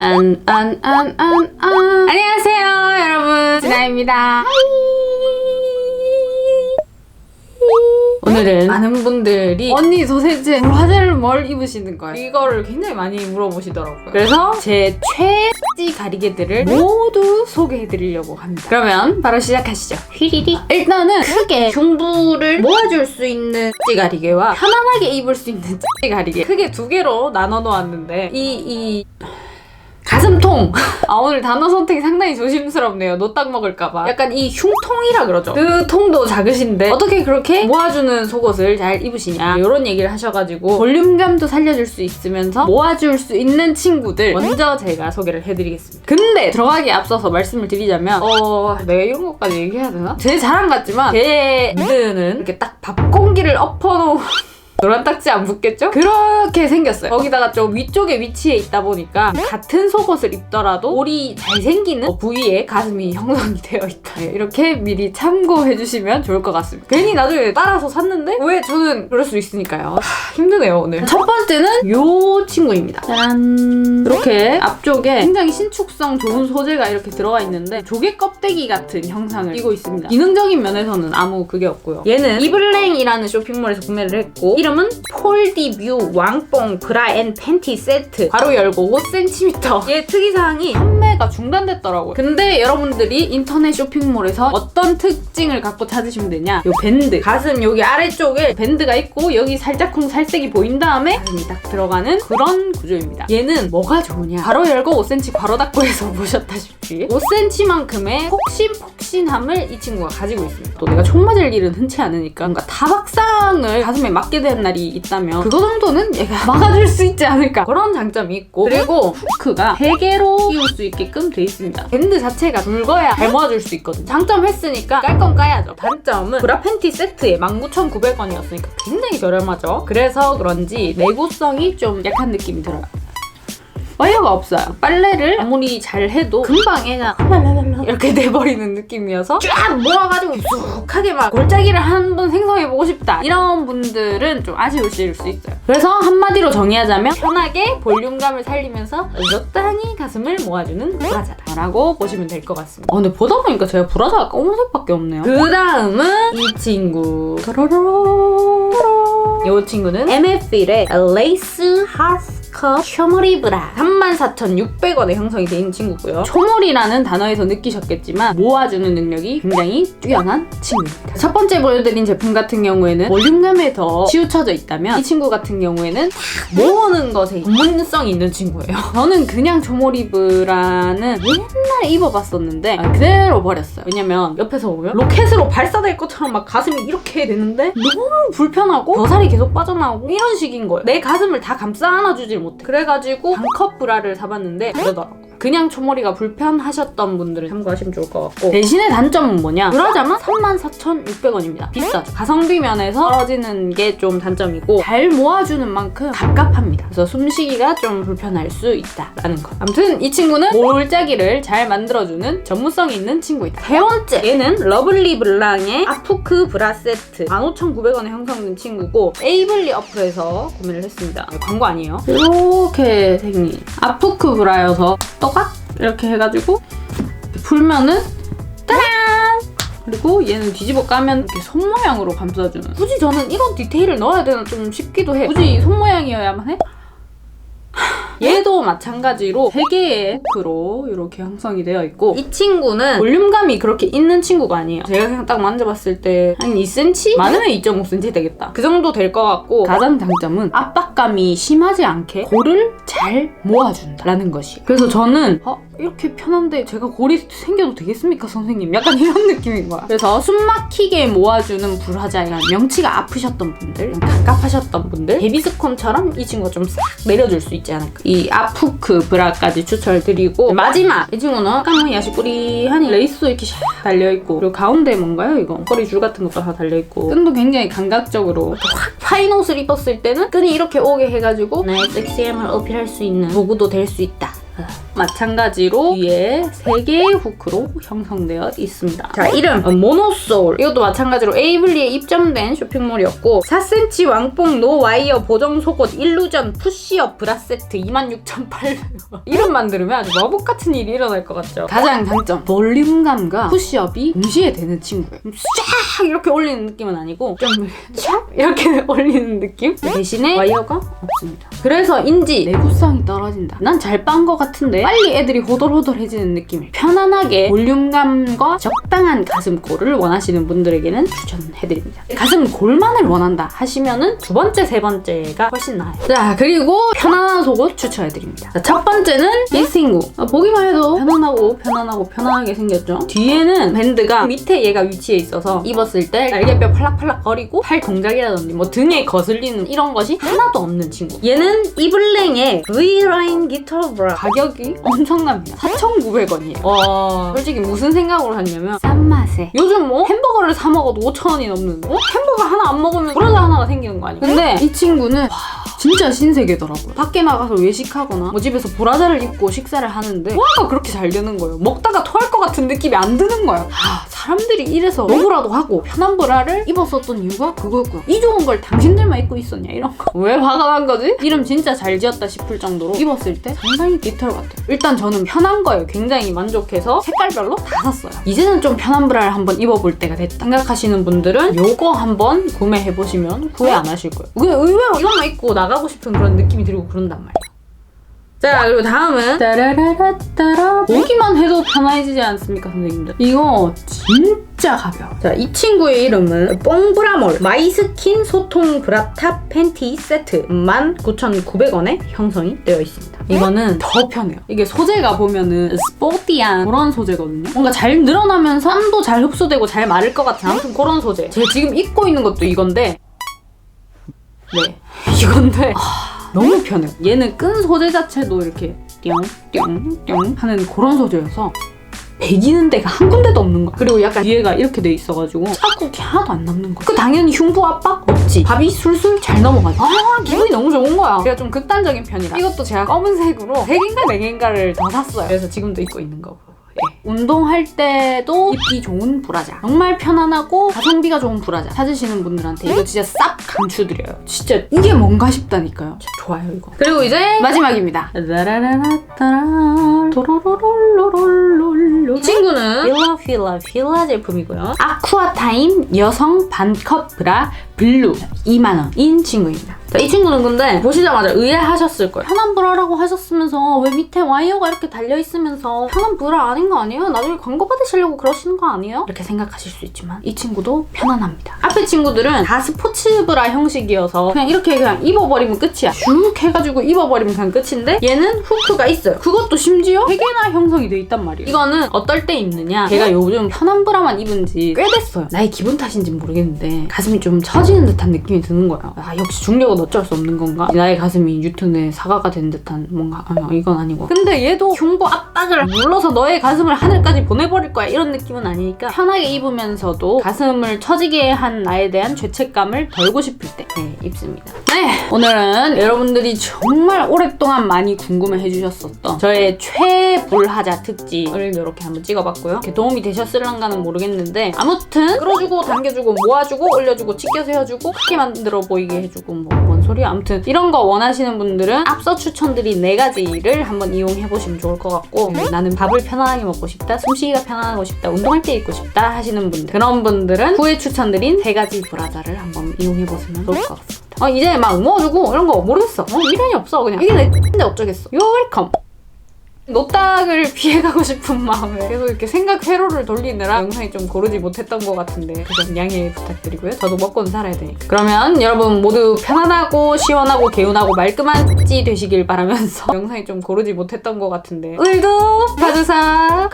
안, 안, 안, 안, 안. 안녕하세요, 여러분. 진아입니다. 오늘은 많은 분들이 언니 도대체 화제를 뭘 입으시는 거예요? 이거를 굉장히 많이 물어보시더라고요. 그래서 제 최지 가리개들을 모두 소개해드리려고 합니다. 그러면 바로 시작하시죠. 휘리리. 일단은 크게 흉부를 모아줄 수 있는 찌 가리개와 편안하게 입을 수 있는 찌 가리개 크게 두 개로 나눠 놓았는데 이 이 가슴통. 아 오늘 단어 선택이 상당히 조심스럽네요. 노딱 먹을까봐. 약간 이 흉통이라 그러죠. 그 통도 작으신데 어떻게 그렇게 모아주는 속옷을 잘 입으시냐 이런 얘기를 하셔가지고 볼륨감도 살려줄 수 있으면서 모아줄 수 있는 친구들 먼저 제가 소개를 해드리겠습니다. 근데 들어가기에 앞서서 말씀을 드리자면 어 내가 이런 것까지 얘기해야 되나? 제 자랑 같지만 제 미드는 이렇게 딱 밥 공기를 엎어놓은 노란 딱지 안 붙겠죠? 그렇게 생겼어요. 거기다가 좀 위쪽에 위치해 있다 보니까 같은 속옷을 입더라도 볼이 잘 생기는 부위에 가슴이 형성이 되어 있다. 네, 이렇게 미리 참고해 주시면 좋을 것 같습니다. 괜히 나중에 따라서 샀는데 왜 저는 그럴 수 있으니까요. 하, 힘드네요 오늘. 첫 번째는 요 친구입니다. 짠. 이렇게 앞쪽에 굉장히 신축성 좋은 소재가 이렇게 들어가 있는데 조개 껍데기 같은 형상을 띠고 있습니다. 기능적인 면에서는 아무 그게 없고요. 얘는 이블랭이라는 쇼핑몰에서 구매를 했고 이름은 폴디뷰 왕뽕 브라 앤 팬티 세트. 괄호 열고 5cm 얘 특이사항이 판매가 중단됐더라고요. 근데 여러분들이 인터넷 쇼핑몰에서 어떤 특징을 갖고 찾으시면 되냐? 요 밴드. 가슴 여기 아래쪽에 밴드가 있고 여기 살짝쿵 살색이 보인 다음에 가슴이 딱 들어가는 그런 구조입니다. 얘는 뭐가 좋으냐? 괄호 열고 5cm 괄호 닫고 해서 보셨다시피 5cm만큼의 폭신폭신함을 이 친구가 가지고 있습니다. 또 내가 총 맞을 일은 흔치 않으니까 뭔가 타박상을 가슴에 맞게 되는 날이 있다면 그거 정도는 얘가 막아줄 수 있지 않을까. 그런 장점이 있고 그리고 후크가 3개로 끼울 수 있게끔 돼 있습니다. 밴드 자체가 굵어야 잘 모아줄 수 있거든 장점 했으니까 깔 건 까야죠. 단점은 브라 팬티 세트에 19,900원이었으니까 굉장히 저렴하죠. 그래서 그런지 내구성이 좀 약한 느낌이 들어요 와이어가 없어요. 빨래를 아무리 잘 해도 금방 애가 랄랄랄라 이렇게 돼버리는 느낌이어서 쫙 모아가지고 익숙하게 막 골짜기를 한 번 생성해보고 싶다. 이런 분들은 좀 아쉬우실 수 있어요. 그래서 한마디로 정의하자면 편하게 볼륨감을 살리면서 적당히 가슴을 모아주는 브라자다라고 보시면 될 것 같습니다. 어, 근데 보다 보니까 제가 브라자가 검은색밖에 없네요. 그 다음은 이 친구. 이 친구는 MF일의 레이스 하스커 쇼머리 브라 34,600원에 형성이 있는 친구고요. 초몰이라는 단어에서 느끼셨겠지만 모아주는 능력이 굉장히 뛰어난 친구입니다. 첫 번째 보여드린 제품 같은 경우에는 볼륨감에 더 치우쳐져 있다면 이 친구 같은 경우에는 탁 모으는 것에 전문성이 있는 친구예요. 저는 그냥 초몰이 브라는 옛날에 입어봤었는데 아, 그대로 버렸어요. 왜냐면 옆에서 보면 로켓으로 발사될 것처럼 막 가슴이 이렇게 되는데 너무 불편하고 벼살이 계속 빠져나오고 이런 식인 거예요. 내 가슴을 다 감싸 안아주질 못해. 그래가지고 반컵 브라 를 사봤는데 그러더라고요. 그냥 초머리가 불편하셨던 분들은 참고하시면 좋을 것 같고. 대신에 단점은 뭐냐? 브라자만 34,600원입니다. 비싸죠. 가성비 면에서 떨어지는 게 좀 단점이고 잘 모아주는 만큼 갑갑합니다. 그래서 숨쉬기가 좀 불편할 수 있다라는 거. 아무튼 이 친구는 몰짜기를 잘 만들어주는 전문성이 있는 친구이다. 세 번째. 얘는 러블리 블랑의 아푸크 브라 세트. 15,900원에 형성된 친구고 에이블리 어플에서 구매를 했습니다. 광고 아니에요? 이렇게 생긴 아푸크 브라여서 또각 이렇게 해가지고 이렇게 풀면은 따란! 그리고 얘는 뒤집어 까면 이렇게 손 모양으로 감싸주는 굳이 저는 이런 디테일을 넣어야 되나 좀 싶기도 해 굳이 손 모양이어야만 해? 얘도 마찬가지로 3개의 후크로 이렇게 형성이 되어 있고 이 친구는 볼륨감이 그렇게 있는 친구가 아니에요. 제가 그냥 딱 만져봤을 때 한 2cm? 많으면 2.5cm 되겠다. 그 정도 될 것 같고 가장 장점은 압박감이 심하지 않게 골을 잘 모아준다라는 것이. 그래서 저는 어? 이렇게 편한데 제가 골이 생겨도 되겠습니까 선생님? 약간 이런 느낌인 거야. 그래서 숨 막히게 모아주는 불화자야 명치가 아프셨던 분들, 갑갑하셨던 분들 데비스콘처럼 이 친구가 좀 싹 내려줄 수 있지 않을까. 이 아푸크 브라까지 추천드리고 마지막 이 친구는 약간 야시꾸리하니 레이스도 이렇게 샥 달려있고 그리고 가운데 뭔가요 이거? 꼬리 줄 같은 것도 다 달려있고 끈도 굉장히 감각적으로 확 파인 옷을 입었을 때는 끈이 이렇게 오게 해가지고 나의 섹시함을 어필할 수 있는 도구도 될 수 있다 마찬가지로 뒤에 3개의 후크로 형성되어 있습니다. 자, 이름 어, 모노소울. 이것도 마찬가지로 에이블리에 입점된 쇼핑몰이었고 4cm 왕뽕 노 와이어 보정 속옷 일루전 푸시업 브라 세트 26,800원. 이름만 들으면 아주 마법 같은 일이 일어날 것 같죠. 가장 장점 볼륨감과 푸시업이 동시에 되는 친구예요. 쫙 이렇게 올리는 느낌은 아니고 좀촥 이렇게 올리는 느낌? 대신에 와이어가 없습니다. 그래서인지 내구성이 떨어진다. 난 잘 빤 것 같은데 빨리 애들이 호돌호돌해지는 느낌을 편안하게 볼륨감과 적당한 가슴골을 원하시는 분들에게는 추천해드립니다. 가슴 골만을 원한다 하시면은 두 번째, 세 번째가 훨씬 나아요. 자 그리고 편안한 속옷 추천해드립니다. 자, 첫 번째는 이 친구. 아, 보기만 해도 편안하고 편안하고 편안하게 생겼죠. 뒤에는 밴드가 밑에 얘가 위치해 있어서 입었을 때 날개뼈 팔락팔락 거리고 팔 동작이라든지 뭐 등에 거슬리는 이런 것이 하나도 없는 친구. 얘는 이블랭의 V라인 기터 브라 가격이 엄청납니다. 4,900원이에요. 와 솔직히 무슨 생각으로 샀냐면 싼 맛에 요즘 뭐 햄버거를 사 먹어도 5,000원이 넘는데 어? 햄버거 하나 안 먹으면 브라자 하나가 생기는 거 아니야? 근데 이 친구는 와, 진짜 신세계더라고요. 밖에 나가서 외식하거나 뭐 집에서 브라자를 입고 식사를 하는데 소화가 그렇게 잘 되는 거예요. 먹다가 토할 것 같은 느낌이 안 드는 거예요. 아, 사람들이 이래서 먹으라도 하고 편한 브라를 입었었던 이유가 그거였고요. 이 좋은 걸 당신들만 입고 있었냐 이런 거. 왜 화가 난 거지? 이름 진짜 잘 지었다 싶을 정도로 입었을 때 상당히 깃털 같아요. 일단 저는 편한 거예요. 굉장히 만족해서 색깔별로 다 샀어요. 이제는 좀 편한 브라를 한번 입어볼 때가 됐다 생각하시는 분들은 요거 한번 구매해보시면 후회 안 하실 거예요. 의외로 이것만 입고 나가고 싶은 그런 느낌이 들고 그런단 말이에요. 자 그리고 다음은 따라라라따라. 보기만 해도 편해지지 않습니까 선생님들? 이거 진짜 가벼워. 자 이 친구의 이름은 뽕브라몰 마이스킨 소통 브라탑 팬티 세트 19,900원에 형성이 되어 있습니다. 이거는 더 편해요. 이게 소재가 보면은 스포티한 그런 소재거든요. 뭔가 잘 늘어나면서 땀도 잘 흡수되고 잘 마를 것 같은 아무튼 그런 소재. 제가 지금 입고 있는 것도 이건데. 네. 이건데 너무 편해요. 얘는 끈 소재 자체도 이렇게 띵띵띵 하는 그런 소재여서 배기는 데가 한 군데도 없는 거야. 그리고 약간 뒤에가 이렇게 돼 있어가지고 자국이 하나도 안 남는 거야. 그 당연히 흉부 압박 없지. 밥이 술술 잘 넘어가지. 아 기분이 너무 좋은 거야. 제가 좀 극단적인 편이라. 이것도 제가 검은색으로 3개인가 4개인가를 더 샀어요. 그래서 지금도 입고 있는 거고. 예. 운동할 때도 입기 좋은 브라자. 정말 편안하고 가성비가 좋은 브라자. 찾으시는 분들한테 이거 진짜 싹 강추드려요. 진짜 이게 뭔가 싶다니까요. 좋아요 이거. 그리고 이제 마지막입니다. 친구는 필라 필라 필라 제품이고요. 아쿠아 타임 여성 반컵 브라 블루 2만원인 친구입니다. 자, 이 친구는 근데 보시자마자 의아하셨을 거예요. 편한 브라라고 하셨으면서 왜 밑에 와이어가 이렇게 달려있으면서 편한 브라 아닌 거 아니에요? 나중에 광고 받으시려고 그러시는 거 아니에요? 이렇게 생각하실 수 있지만 이 친구도 편안합니다. 앞에 친구들은 다 스포츠 브라 형식이어서 그냥 이렇게 그냥 입어버리면 끝이야. 쭉 해가지고 입어버리면 그냥 끝인데 얘는 후크가 있어요. 그것도 심지어 3개나 형성이 돼 있단 말이에요. 이거는 어떨 때 입느냐? 제가 요즘 편한 브라만 입은 지 꽤 됐어요. 나의 기분 탓인지 모르겠는데 가슴이 좀 처지는 듯한 느낌이 드는 거야. 아 역시 중력은 어쩔 수 없는 건가? 나의 가슴이 뉴턴의 사과가 된 듯한 뭔가 아, 이건 아니고. 근데 얘도 흉부 압박을 눌러서 너의 가슴을 하늘까지 보내버릴 거야 이런 느낌은 아니니까 편하게 입으면서도 가슴을 처지게 한 나에 대한 죄책감을 덜고 싶을 때 네, 입습니다. 네 오늘은 여러분들이 정말 오랫동안 많이 궁금해 해주셨었던 저의 최불하자 특집을 이렇게 한번 찍어봤고요. 이렇게 도움이 되셨을런가는 모르겠는데 아무튼 끌어주고 당겨주고 모아주고 올려주고 치켜 세워주고 크게 만들어 보이게 해주고 뭐뭔 소리야 아무튼 이런 거 원하시는 분들은 앞서 추천드린 네 가지를 한번 이용해 보시면 좋을 것 같고 음, 나는 밥을 편안하게 먹고 싶다 숨쉬기가 편안하고 싶다 운동할 때 입고 싶다 하시는 분들 그런 분들은 후에 추천드린 세 가지 브라자를 한번 이용해 보시면 좋을 것 같습니다. 어, 이제 막 모아주고 이런 거 모르겠어. 어, 미련이 없어. 그냥 이게 내 X인데 어쩌겠어. You're welcome. 노딱을 피해가고 싶은 마음에 계속 이렇게 생각 회로를 돌리느라 영상이 좀 고르지 못했던 것 같은데 그점 양해 부탁드리고요. 저도 먹고는 살아야 되니까. 그러면 여러분 모두 편안하고 시원하고 개운하고 말끔한 찌 되시길 바라면서 영상이 좀 고르지 못했던 것 같은데 오늘도 봐주사!